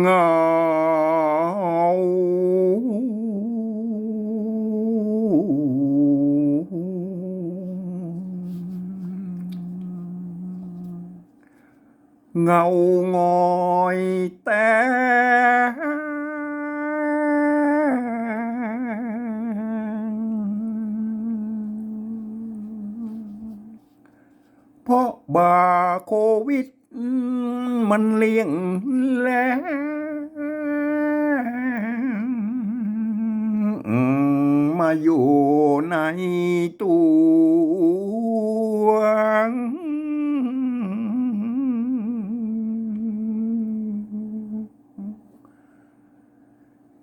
เงาเงางอยแต่เพราะบาโควิด มันเลี่ยงแล้วมาอยู่ในตัว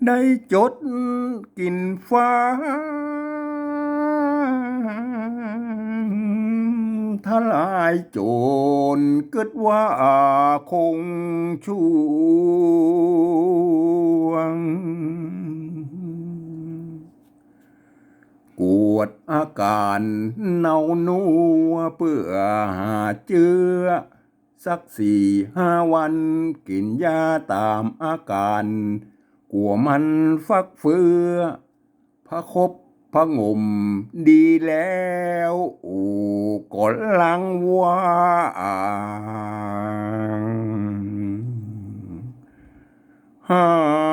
ได้จดกินฟ้า ทลายโจรเกิดว่าคงช่วง กวดอาการเนาหนัวเพื่อหาเจือ สักสี่ห้าวันกินยาตามอาการ กลัวมันฟักเฟือพระคบ พระงมดีแล้วอูก็ลังว่าฮ่า